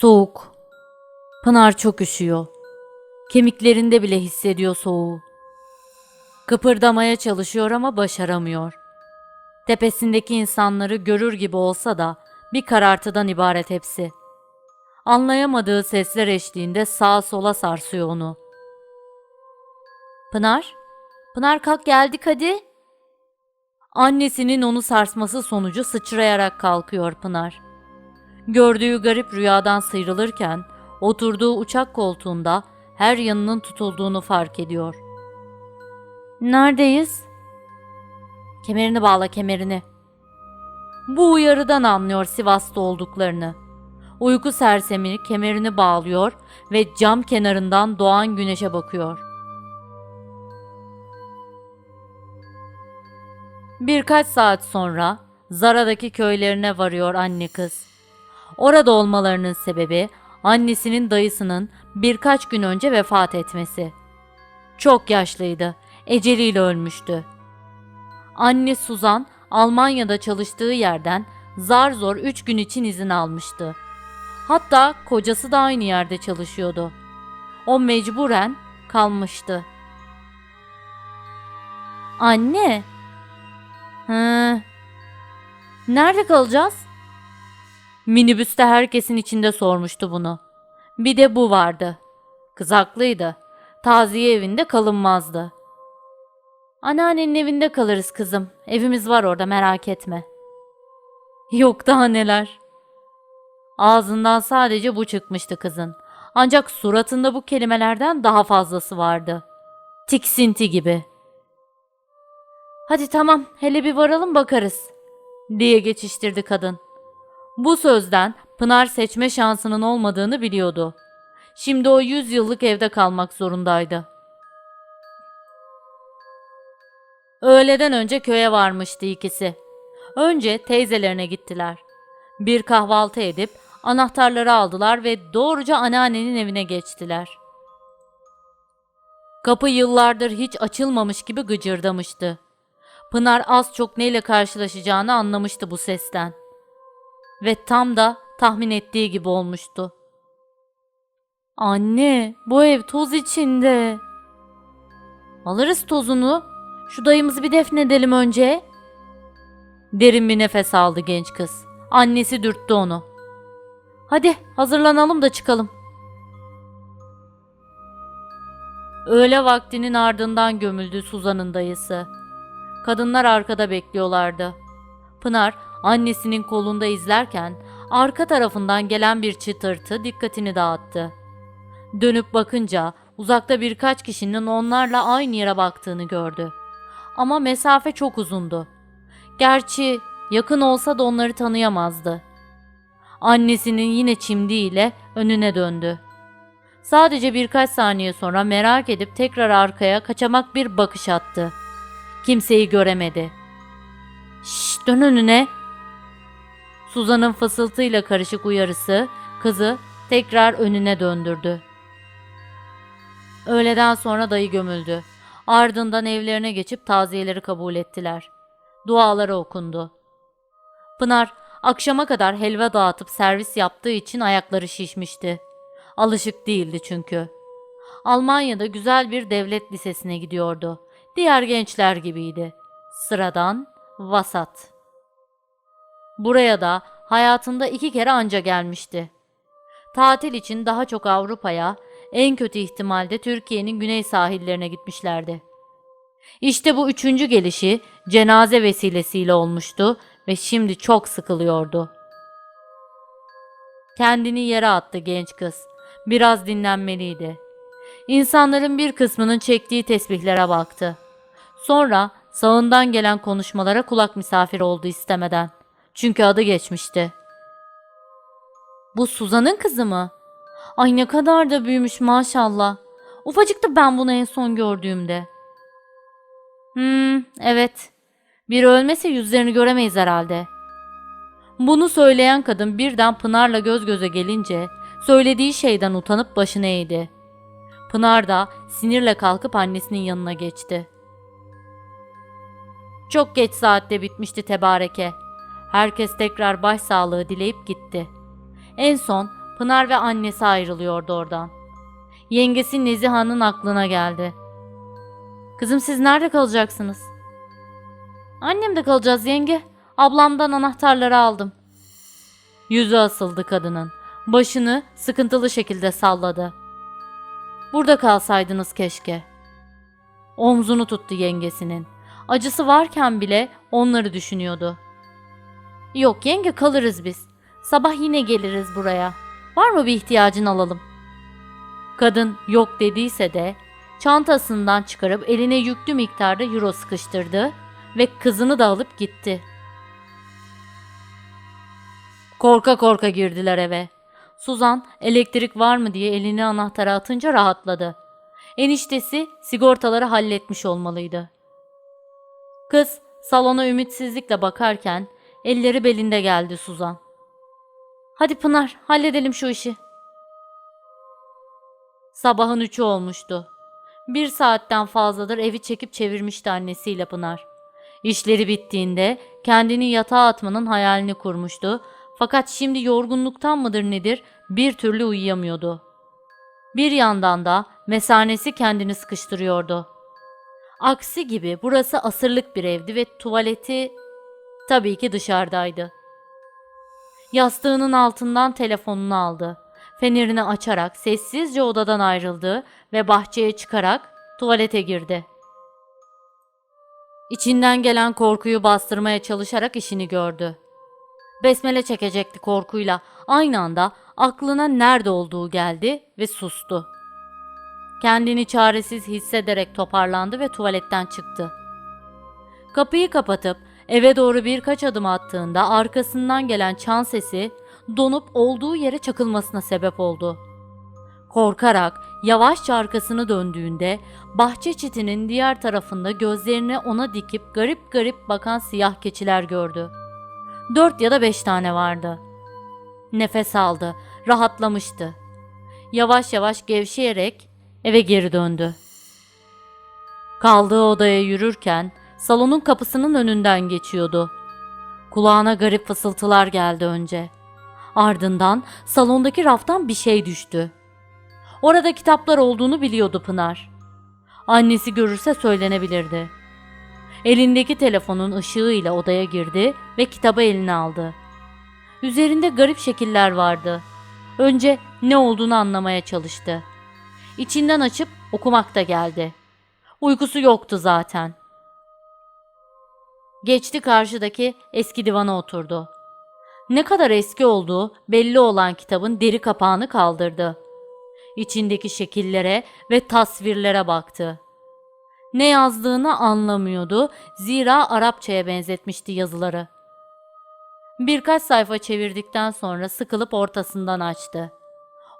Soğuk. Pınar çok üşüyor. Kemiklerinde bile hissediyor soğuğu. Kıpırdamaya çalışıyor ama başaramıyor. Tepesindeki insanları görür gibi olsa da bir karartıdan ibaret hepsi. Anlayamadığı sesler eşliğinde sağa sola sarsıyor onu. Pınar? Pınar kalk geldik hadi. Annesinin onu sarsması sonucu sıçrayarak kalkıyor Pınar. Gördüğü garip rüyadan sıyrılırken oturduğu uçak koltuğunda her yanının tutulduğunu fark ediyor. Neredeyiz? Kemerini bağla kemerini. Bu uyarıdan anlıyor Sivas'ta olduklarını. Uyku sersemi kemerini bağlıyor ve cam kenarından doğan güneşe bakıyor. Birkaç saat sonra Zara'daki köylerine varıyor anne kız. Orada olmalarının sebebi annesinin dayısının birkaç gün önce vefat etmesi. Çok yaşlıydı, eceliyle ölmüştü. Anne Suzan Almanya'da çalıştığı yerden zar zor üç gün için izin almıştı. Hatta kocası da aynı yerde çalışıyordu. O mecburen kalmıştı. Anne. Hı. Nerede kalacağız? Minibüste herkesin içinde sormuştu bunu. Bir de bu vardı. Kız haklıydı. Taziye evinde kalınmazdı. Anneannenin evinde kalırız kızım. Evimiz var orada merak etme. Yok daha neler. Ağzından sadece bu çıkmıştı kızın. Ancak suratında bu kelimelerden daha fazlası vardı. Tiksinti gibi. Hadi tamam hele bir varalım bakarız diye geçiştirdi kadın. Bu sözden Pınar seçme şansının olmadığını biliyordu. Şimdi o yüz yıllık evde kalmak zorundaydı. Öğleden önce köye varmıştı ikisi. Önce teyzelerine gittiler. Bir kahvaltı edip anahtarları aldılar ve doğruca anneannenin evine geçtiler. Kapı yıllardır hiç açılmamış gibi gıcırdamıştı. Pınar az çok neyle karşılaşacağını anlamıştı bu sesten. Ve tam da tahmin ettiği gibi olmuştu. Anne, bu ev toz içinde. Alırız tozunu. Şu dayımızı bir defnedelim önce. Derin bir nefes aldı genç kız. Annesi dürttü onu. Hadi hazırlanalım da çıkalım. Öğle vaktinin ardından gömüldü Suzan'ın dayısı. Kadınlar arkada bekliyorlardı. Pınar annesinin kolunda izlerken arka tarafından gelen bir çıtırtı dikkatini dağıttı. Dönüp bakınca uzakta birkaç kişinin onlarla aynı yere baktığını gördü. Ama mesafe çok uzundu. Gerçi yakın olsa da onları tanıyamazdı. Annesinin yine çimdiğiyle önüne döndü. Sadece birkaç saniye sonra merak edip tekrar arkaya kaçamak bir bakış attı. Kimseyi göremedi. Şşş dön önüne. Suzan'ın fısıltıyla karışık uyarısı kızı tekrar önüne döndürdü. Öğleden sonra dayı gömüldü. Ardından evlerine geçip taziyeleri kabul ettiler. Duaları okundu. Pınar akşama kadar helva dağıtıp servis yaptığı için ayakları şişmişti. Alışık değildi çünkü. Almanya'da güzel bir devlet lisesine gidiyordu. Diğer gençler gibiydi. Sıradan, vasat. Buraya da hayatında iki kere anca gelmişti. Tatil için daha çok Avrupa'ya, en kötü ihtimalde Türkiye'nin güney sahillerine gitmişlerdi. İşte bu üçüncü gelişi cenaze vesilesiyle olmuştu ve şimdi çok sıkılıyordu. Kendini yere attı genç kız. Biraz dinlenmeliydi. İnsanların bir kısmının çektiği tesbihlere baktı. Sonra sağından gelen konuşmalara kulak misafir oldu istemeden. Çünkü adı geçmişti. Bu Suzan'ın kızı mı? Ay ne kadar da büyümüş maşallah. Ufacıktı ben bunu en son gördüğümde. Hmm, evet. Bir ölmese yüzlerini göremeyiz herhalde. Bunu söyleyen kadın birden Pınar'la göz göze gelince söylediği şeyden utanıp başını eğdi. Pınar da sinirle kalkıp annesinin yanına geçti. Çok geç saatte bitmişti tebareke. Herkes tekrar başsağlığı dileyip gitti. En son Pınar ve annesi ayrılıyordu oradan. Yengesi Neziha'nın aklına geldi. Kızım siz nerede kalacaksınız? Annemde kalacağız yenge. Ablamdan anahtarları aldım. Yüzü asıldı kadının. Başını sıkıntılı şekilde salladı. Burada kalsaydınız keşke. Omzunu tuttu yengesinin. Acısı varken bile onları düşünüyordu. Yok yenge kalırız biz. Sabah yine geliriz buraya. Var mı bir ihtiyacın alalım? Kadın yok dediyse de çantasından çıkarıp eline yüklü miktarda euro sıkıştırdı ve kızını da alıp gitti. Korka korka girdiler eve. Suzan elektrik var mı diye elini anahtara atınca rahatladı. Eniştesi sigortaları halletmiş olmalıydı. Kız salona ümitsizlikle bakarken elleri belinde geldi Suzan. Hadi Pınar halledelim şu işi. Sabahın üçü olmuştu. Bir saatten fazladır evi çekip çevirmişti annesiyle Pınar. İşleri bittiğinde kendini yatağa atmanın hayalini kurmuştu fakat şimdi yorgunluktan mıdır nedir bir türlü uyuyamıyordu. Bir yandan da mesanesi kendini sıkıştırıyordu. Aksi gibi burası asırlık bir evdi ve tuvaleti tabii ki dışarıdaydı. Yastığının altından telefonunu aldı. Fenerini açarak sessizce odadan ayrıldı ve bahçeye çıkarak tuvalete girdi. İçinden gelen korkuyu bastırmaya çalışarak işini gördü. Besmele çekecekti korkuyla. Aynı anda aklına nerede olduğu geldi ve sustu. Kendini çaresiz hissederek toparlandı ve tuvaletten çıktı. Kapıyı kapatıp eve doğru birkaç adım attığında arkasından gelen çan sesi donup olduğu yere çakılmasına sebep oldu. Korkarak yavaşça arkasını döndüğünde bahçe çitinin diğer tarafında gözlerini ona dikip garip garip bakan siyah keçiler gördü. Dört ya da beş tane vardı. Nefes aldı, rahatlamıştı. Yavaş yavaş gevşeyerek eve geri döndü. Kaldığı odaya yürürken salonun kapısının önünden geçiyordu. Kulağına garip fısıltılar geldi önce. Ardından salondaki raftan bir şey düştü. Orada kitaplar olduğunu biliyordu Pınar. Annesi görürse söylenebilirdi. Elindeki telefonun ışığıyla odaya girdi ve kitabı eline aldı. Üzerinde garip şekiller vardı. Önce ne olduğunu anlamaya çalıştı. İçinden açıp okumak da geldi. Uykusu yoktu zaten. Geçti karşıdaki eski divana oturdu. Ne kadar eski olduğu belli olan kitabın deri kapağını kaldırdı. İçindeki şekillere ve tasvirlere baktı. Ne yazdığını anlamıyordu zira Arapçaya benzetmişti yazıları. Birkaç sayfa çevirdikten sonra sıkılıp ortasından açtı.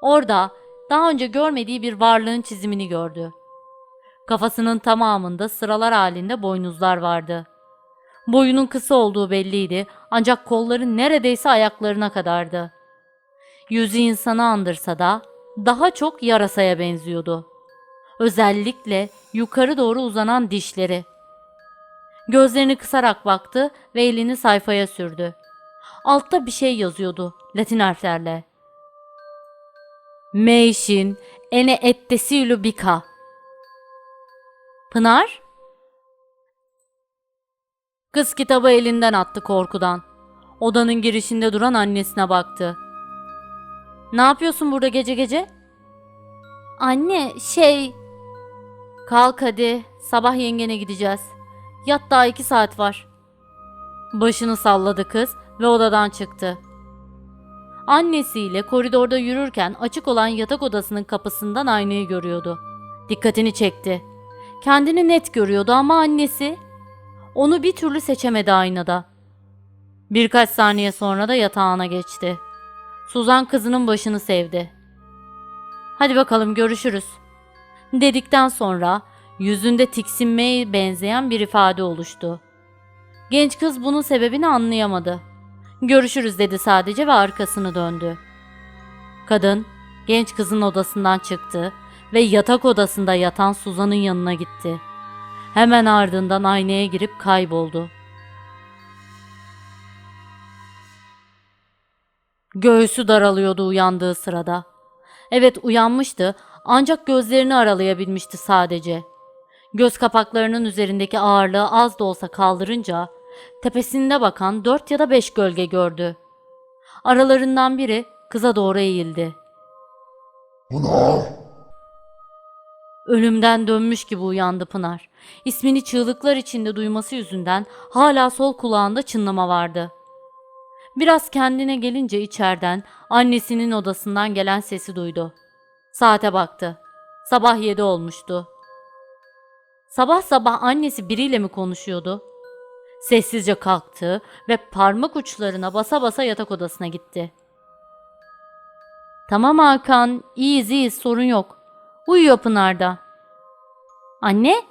Orada daha önce görmediği bir varlığın çizimini gördü. Kafasının tamamında sıralar halinde boynuzlar vardı. Boyunun kısa olduğu belliydi ancak kolları neredeyse ayaklarına kadardı. Yüzü insanı andırsa da daha çok yarasaya benziyordu. Özellikle yukarı doğru uzanan dişleri. Gözlerini kısarak baktı ve elini sayfaya sürdü. Altta bir şey yazıyordu Latin harflerle. Meişin ene ettesilu bika. Pınar? Kız kitabı elinden attı korkudan. Odanın girişinde duran annesine baktı. Ne yapıyorsun burada gece gece? Anne şey... Kalk hadi sabah yengene gideceğiz. Yat daha iki saat var. Başını salladı kız ve odadan çıktı. Annesiyle koridorda yürürken açık olan yatak odasının kapısından aynayı görüyordu. Dikkatini çekti. Kendini net görüyordu ama annesi onu bir türlü seçemedi aynada. Birkaç saniye sonra da yatağına geçti. Suzan kızının başını sevdi. Hadi bakalım görüşürüz. Dedikten sonra yüzünde tiksinmeye benzeyen bir ifade oluştu. Genç kız bunun sebebini anlayamadı. Görüşürüz dedi sadece ve arkasını döndü. Kadın genç kızın odasından çıktı ve yatak odasında yatan Suzan'ın yanına gitti. Hemen ardından aynaya girip kayboldu. Göğsü daralıyordu uyandığı sırada. Evet uyanmıştı ancak gözlerini aralayabilmişti sadece. Göz kapaklarının üzerindeki ağırlığı az da olsa kaldırınca tepesinde bakan dört ya da beş gölge gördü. Aralarından biri kıza doğru eğildi. Pınar! Ölümden dönmüş gibi uyandı Pınar. İsmini çığlıklar içinde duyması yüzünden hala sol kulağında çınlama vardı. Biraz kendine gelince içeriden annesinin odasından gelen sesi duydu. Saate baktı. Sabah yedi olmuştu. Sabah sabah annesi biriyle mi konuşuyordu? Sessizce kalktı ve parmak uçlarına basa basa yatak odasına gitti. Tamam Hakan, iyiyiz iyiyiz sorun yok. Uyuyor Pınar'da. Anne?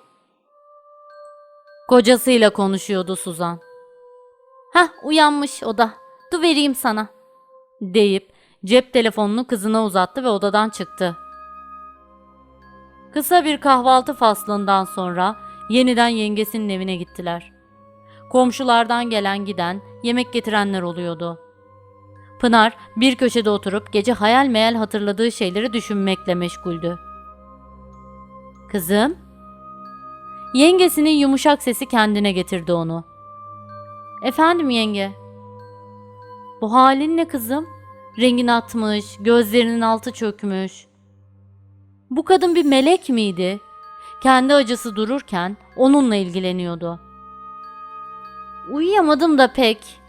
Kocasıyla konuşuyordu Suzan. Hah uyanmış o da. Dur vereyim sana. Deyip cep telefonunu kızına uzattı ve odadan çıktı. Kısa bir kahvaltı faslından sonra yeniden yengesinin evine gittiler. Komşulardan gelen giden yemek getirenler oluyordu. Pınar bir köşede oturup gece hayal meyal hatırladığı şeyleri düşünmekle meşguldü. Kızım? Yengesinin yumuşak sesi kendine getirdi onu. Efendim yenge? Bu halin ne kızım? Rengin atmış, gözlerinin altı çökmüş. Bu kadın bir melek miydi? Kendi acısı dururken onunla ilgileniyordu. Uyuyamadım da pek.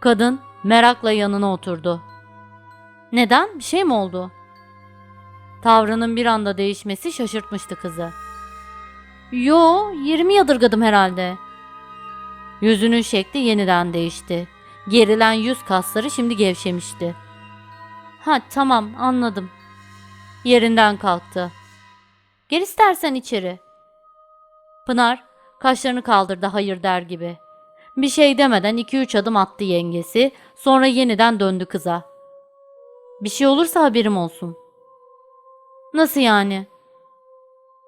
Kadın merakla yanına oturdu. Neden? Bir şey mi oldu? Tavrının bir anda değişmesi şaşırtmıştı kızı. Yo, yerimi yadırgadım herhalde. Yüzünün şekli yeniden değişti. Gerilen yüz kasları şimdi gevşemişti. Ha tamam anladım. Yerinden kalktı. Gel istersen içeri. Pınar kaşlarını kaldırdı hayır der gibi. Bir şey demeden iki üç adım attı yengesi, sonra yeniden döndü kıza. Bir şey olursa haberim olsun. Nasıl yani?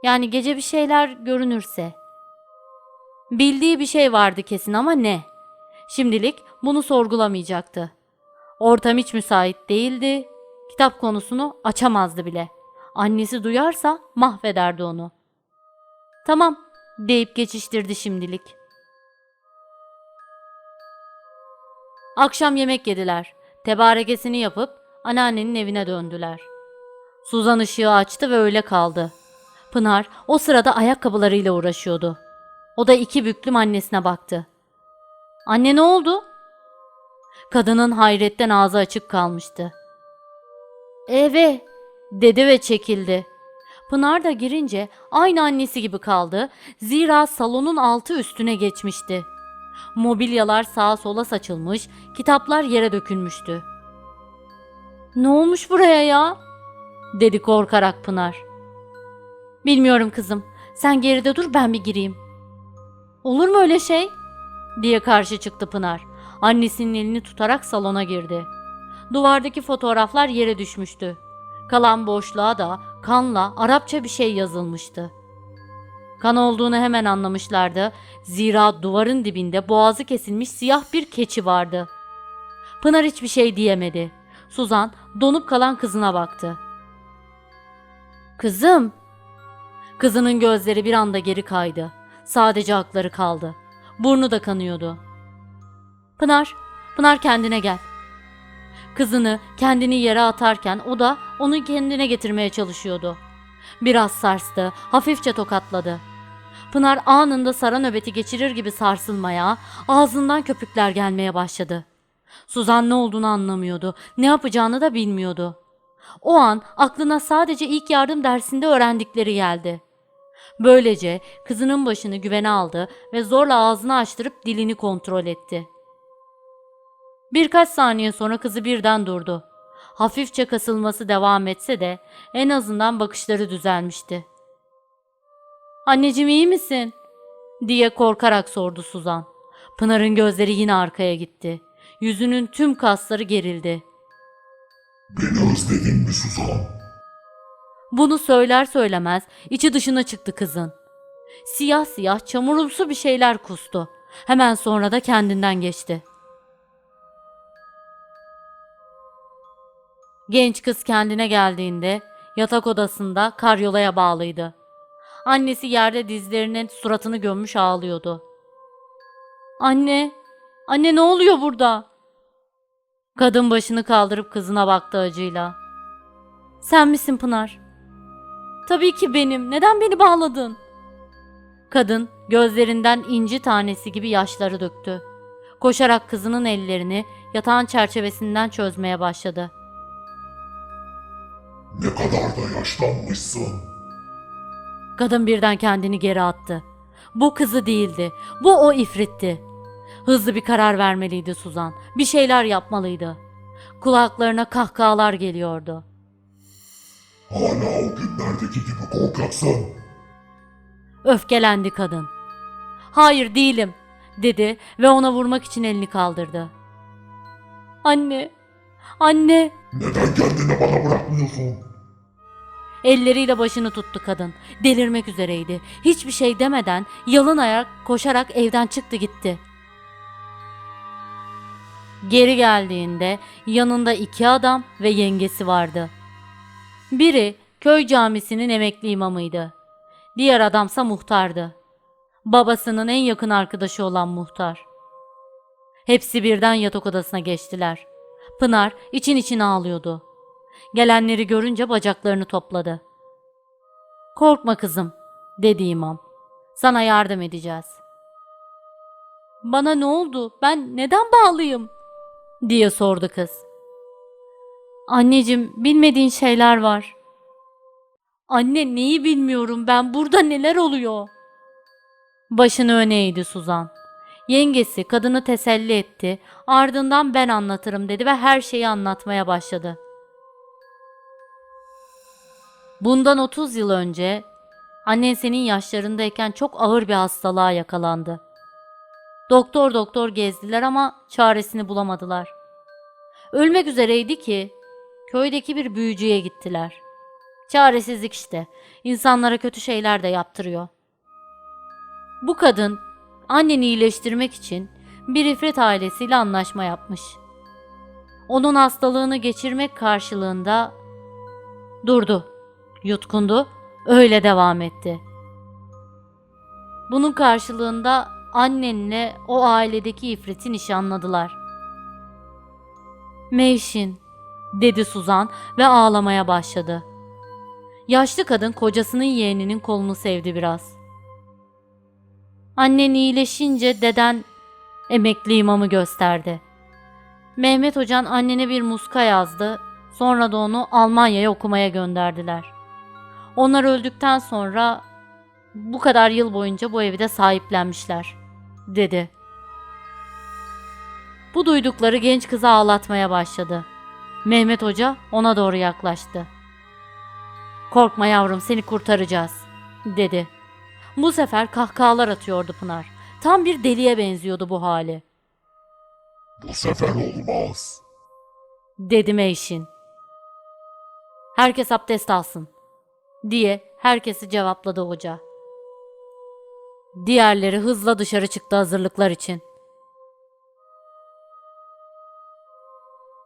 Yani gece bir şeyler görünürse. Bildiği bir şey vardı kesin ama ne? Şimdilik bunu sorgulamayacaktı. Ortam hiç müsait değildi. Kitap konusunu açamazdı bile. Annesi duyarsa mahvederdi onu. Tamam deyip geçiştirdi şimdilik. Akşam yemek yediler. Tebarekesini yapıp anneannenin evine döndüler. Suzan ışığı açtı ve öyle kaldı. Pınar o sırada ayakkabılarıyla uğraşıyordu. O da iki büklüm annesine baktı. Anne ne oldu? Kadının hayretten ağzı açık kalmıştı. Eve dedi ve çekildi. Pınar da girince aynı annesi gibi kaldı. Zira salonun altı üstüne geçmişti. Mobilyalar sağa sola saçılmış, kitaplar yere dökülmüştü. Ne olmuş buraya ya? Dedi korkarak Pınar. Bilmiyorum kızım. Sen geride dur ben bir gireyim. Olur mu öyle şey? diye karşı çıktı Pınar. Annesinin elini tutarak salona girdi. Duvardaki fotoğraflar yere düşmüştü. Kalan boşluğa da kanla Arapça bir şey yazılmıştı. Kan olduğunu hemen anlamışlardı. Zira duvarın dibinde boğazı kesilmiş siyah bir keçi vardı. Pınar hiçbir şey diyemedi. Suzan donup kalan kızına baktı. Kızım. Kızının gözleri bir anda geri kaydı. Sadece akları kaldı. Burnu da kanıyordu. Pınar, Pınar kendine gel. Kızını kendini yere atarken o da onu kendine getirmeye çalışıyordu. Biraz sarstı, hafifçe tokatladı. Pınar anında sara nöbeti geçirir gibi sarsılmaya, ağzından köpükler gelmeye başladı. Suzan ne olduğunu anlamıyordu, ne yapacağını da bilmiyordu. O an aklına sadece ilk yardım dersinde öğrendikleri geldi. Böylece kızının başını güvene aldı ve zorla ağzını açtırıp dilini kontrol etti. Birkaç saniye sonra kızı birden durdu. Hafifçe kasılması devam etse de en azından bakışları düzelmişti. Anneciğim iyi misin? diye korkarak sordu Suzan. Pınar'ın gözleri yine arkaya gitti. Yüzünün tüm kasları gerildi. Beni özledin mi Suzan? Bunu söyler söylemez içi dışına çıktı kızın. Siyah siyah çamurumsu bir şeyler kustu. Hemen sonra da kendinden geçti. Genç kız kendine geldiğinde yatak odasında karyolaya bağlıydı. Annesi yerde dizlerinin suratını gömmüş ağlıyordu. Anne, anne ne oluyor burada? Kadın başını kaldırıp kızına baktı acıyla. Sen misin Pınar? Tabii ki benim. Neden beni bağladın? Kadın gözlerinden inci tanesi gibi yaşları döktü. Koşarak kızının ellerini yatağın çerçevesinden çözmeye başladı. Ne kadar da yaşlanmışsın. Kadın birden kendini geri attı. Bu kızı değildi. Bu o ifritti. Hızlı bir karar vermeliydi Suzan. Bir şeyler yapmalıydı. Kulaklarına kahkahalar geliyordu. Hala o günlerdeki gibi korkaksın. Öfkelendi kadın. Hayır değilim dedi ve ona vurmak için elini kaldırdı. Anne, anne. Neden kendini bana bırakmıyorsun? Elleriyle başını tuttu kadın. Delirmek üzereydi. Hiçbir şey demeden yalın ayak koşarak evden çıktı gitti. Geri geldiğinde yanında iki adam ve yengesi vardı. Biri köy camisinin emekli imamıydı. Diğer adamsa muhtardı. Babasının en yakın arkadaşı olan muhtar. Hepsi birden yatak odasına geçtiler. Pınar için için ağlıyordu. Gelenleri görünce bacaklarını topladı. Korkma kızım, dedi imam. Sana yardım edeceğiz. Bana ne oldu? Ben neden bağlıyım? Diye sordu kız. Anneciğim, bilmediğin şeyler var. Anne neyi bilmiyorum ben? Burada neler oluyor? Başını öne eğdi Suzan. Yengesi kadını teselli etti. Ardından ben anlatırım dedi ve her şeyi anlatmaya başladı. Bundan 30 yıl önce annen senin yaşlarındayken çok ağır bir hastalığa yakalandı. Doktor doktor gezdiler ama çaresini bulamadılar. Ölmek üzereydi ki köydeki bir büyücüye gittiler. Çaresizlik işte. İnsanlara kötü şeyler de yaptırıyor. Bu kadın anneni iyileştirmek için bir ifrit ailesiyle anlaşma yapmış. Onun hastalığını geçirmek karşılığında durdu, yutkundu, öyle devam etti. Bunun karşılığında annenle o ailedeki ifriti nişanladılar. Meyşin, dedi Suzan ve ağlamaya başladı. Yaşlı kadın kocasının yeğeninin kolunu sevdi biraz. Annen iyileşince deden emekli imamı gösterdi. Mehmet Hocan annene bir muska yazdı. Sonra da onu Almanya'ya okumaya gönderdiler. Onlar öldükten sonra bu kadar yıl boyunca bu evi de sahiplenmişler, dedi. Bu duydukları genç kızı ağlatmaya başladı. Mehmet Hoca ona doğru yaklaştı. Korkma yavrum seni kurtaracağız, dedi. Bu sefer kahkahalar atıyordu Pınar. Tam bir deliye benziyordu bu hali. Bu sefer olmaz. Dedi Meyşin. Herkes abdest alsın. Diye herkesi cevapladı hoca. Diğerleri hızla dışarı çıktı hazırlıklar için.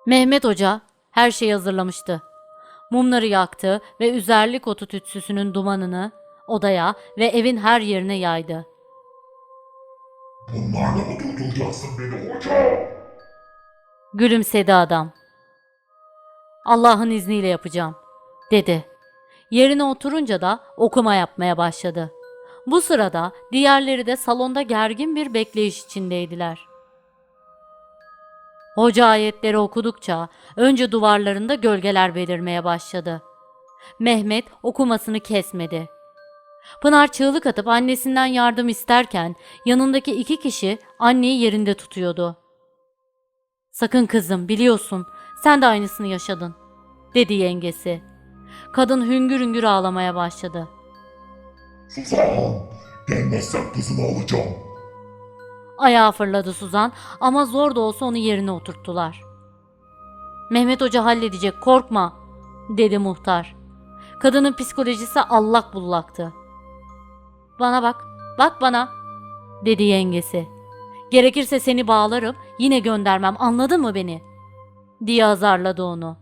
Mehmet Hoca her şeyi hazırlamıştı. Mumları yaktı ve üzerlik otu tütsüsünün dumanını odaya ve evin her yerine yaydı. Bunlarla mı durduracaksın beni hoca? Gülümsedi adam. Allah'ın izniyle yapacağım, dedi. Yerine oturunca da okuma yapmaya başladı. Bu sırada diğerleri de salonda gergin bir bekleyiş içindeydiler. Hoca ayetleri okudukça önce duvarlarında gölgeler belirmeye başladı. Mehmet okumasını kesmedi. Pınar çığlık atıp annesinden yardım isterken yanındaki iki kişi anneyi yerinde tutuyordu. Sakın kızım biliyorsun sen de aynısını yaşadın dedi yengesi. Kadın hüngür hüngür ağlamaya başladı. Suzan, gelmezsen kızını alacağım. Ayağa fırladı Suzan ama zor da olsa onu yerine oturttular. Mehmet Hoca halledecek korkma dedi muhtar. Kadının psikolojisi allak bullaktı. Bana bak, bak bana dedi yengesi. Gerekirse seni bağlarım yine göndermem anladın mı beni? diye azarladı onu.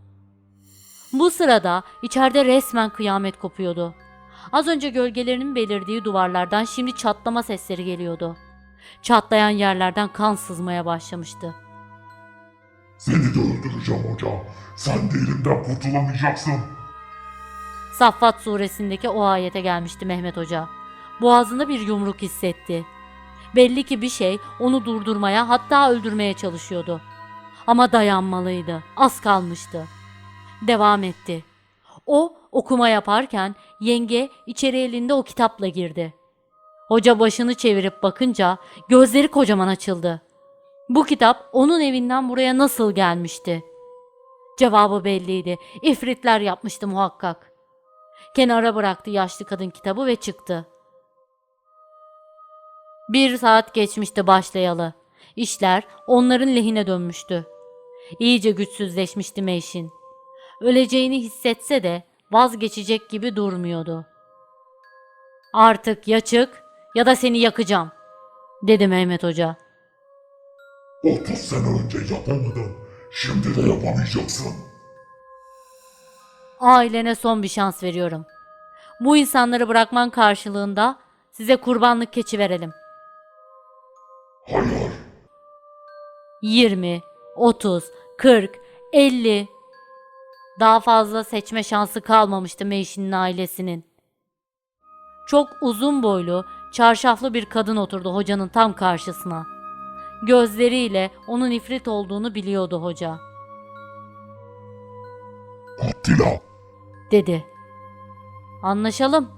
Bu sırada içeride resmen kıyamet kopuyordu. Az önce gölgelerinin belirdiği duvarlardan şimdi çatlama sesleri geliyordu. Çatlayan yerlerden kan sızmaya başlamıştı. Seni de öldüreceğim hoca. Sen de elimden kurtulamayacaksın. Saffat suresindeki o ayete gelmişti Mehmet Hoca. Boğazında bir yumruk hissetti. Belli ki bir şey onu durdurmaya hatta öldürmeye çalışıyordu. Ama dayanmalıydı. Az kalmıştı. Devam etti. O okuma yaparken yenge içeri elinde o kitapla girdi. Hoca başını çevirip bakınca gözleri kocaman açıldı. Bu kitap onun evinden buraya nasıl gelmişti? Cevabı belliydi. İfritler yapmıştı muhakkak. Kenara bıraktı yaşlı kadın kitabı ve çıktı. Bir saat geçmişti başlayalı. İşler onların lehine dönmüştü. İyice güçsüzleşmişti Meyşin. Öleceğini hissetse de vazgeçecek gibi durmuyordu. Artık ya çık ya da seni yakacağım, dedi Mehmet Hoca. 30 sene önce yapamadın. Şimdi de yapamayacaksın. Ailene son bir şans veriyorum. Bu insanları bırakman karşılığında size kurbanlık keçi verelim. Hayır. 20, 30, 40, 50. Daha fazla seçme şansı kalmamıştı Meyşin'in ailesinin. Çok uzun boylu, çarşaflı bir kadın oturdu hocanın tam karşısına. Gözleriyle onun ifrit olduğunu biliyordu hoca. Attila. dedi. Anlaşalım.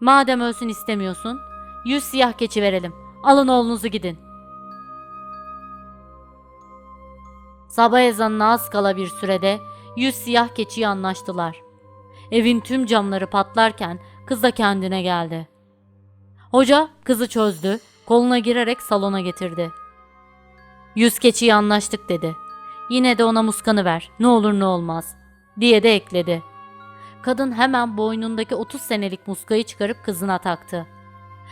Madem ölsün istemiyorsun, yüz siyah keçi verelim. Alın oğlunuzu gidin. Sabah ezanına az kala bir sürede yüz siyah keçiyi anlaştılar. Evin tüm camları patlarken kız da kendine geldi. Hoca kızı çözdü, koluna girerek salona getirdi. Yüz keçiyi anlaştık dedi. Yine de ona muskanı ver, ne olur ne olmaz, diye de ekledi. Kadın hemen boynundaki 30 senelik muskayı çıkarıp kızına taktı.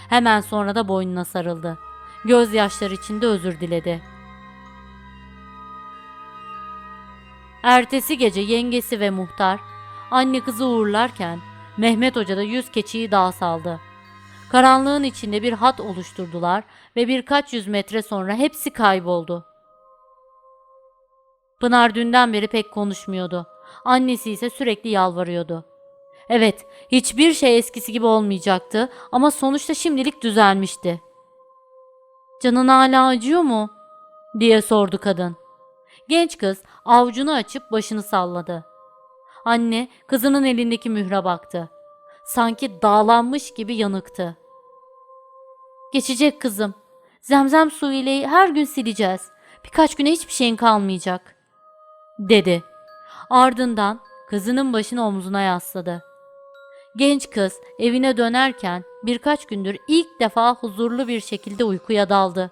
Hemen sonra da boynuna sarıldı. Gözyaşları içinde özür diledi. Ertesi gece yengesi ve muhtar anne kızı uğurlarken Mehmet Hoca da yüz keçiyi dağa saldı. Karanlığın içinde bir hat oluşturdular ve birkaç yüz metre sonra hepsi kayboldu. Pınar dünden beri pek konuşmuyordu. Annesi ise sürekli yalvarıyordu. Evet, hiçbir şey eskisi gibi olmayacaktı ama sonuçta şimdilik düzelmişti. Canın hala acıyor mu? diye sordu kadın. Genç kız avucunu açıp başını salladı. Anne kızının elindeki mühre baktı. Sanki dağlanmış gibi yanıktı. Geçecek kızım. Zemzem suyu ile her gün sileceğiz. Birkaç güne hiçbir şeyin kalmayacak. Dedi. Ardından kızının başını omzuna yasladı. Genç kız evine dönerken birkaç gündür ilk defa huzurlu bir şekilde uykuya daldı.